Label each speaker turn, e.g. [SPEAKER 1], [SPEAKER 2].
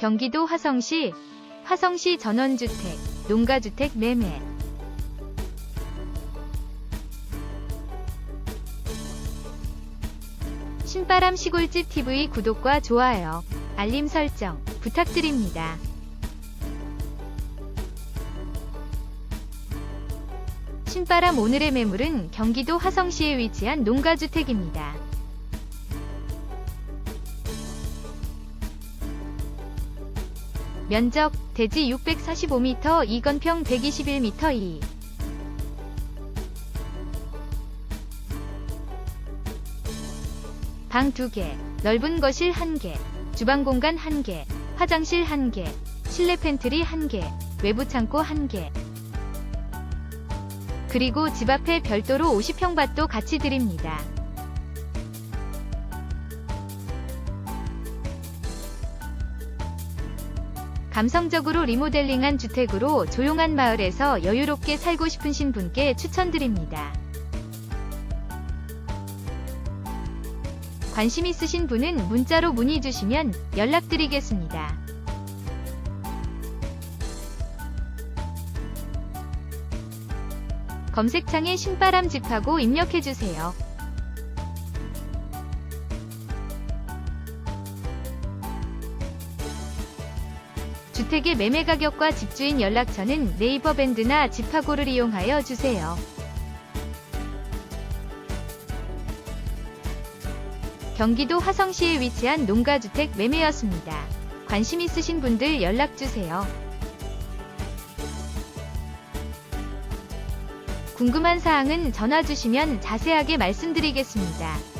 [SPEAKER 1] 경기도 화성시 화성시 전원주택, 농가주택 매매 신바람 시골집 TV 구독과 좋아요, 알림 설정 부탁드립니다. 신바람 오늘의 매물은 경기도 화성시에 위치한 농가주택입니다. 면적 대지 645m, 이건평 121m 2. 방 2개, 넓은 거실 1개, 주방 공간 1개, 화장실 1개, 실내 팬트리 1개, 외부 창고 1개. 그리고 집 앞에 별도로 50평 밭도 같이 드립니다. 감성적으로 리모델링한 주택으로 조용한 마을에서 여유롭게 살고 싶으신 분께 추천드립니다. 관심 있으신 분은 문자로 문의 주시면 연락드리겠습니다. 검색창에 신바람 집하고 입력해주세요. 주택의 매매 가격과 집주인 연락처는 네이버 밴드나 집하고를 이용하여 주세요. 경기도 화성시에 위치한 농가주택 매매였습니다. 관심 있으신 분들 연락주세요. 궁금한 사항은 전화 주시면 자세하게 말씀드리겠습니다.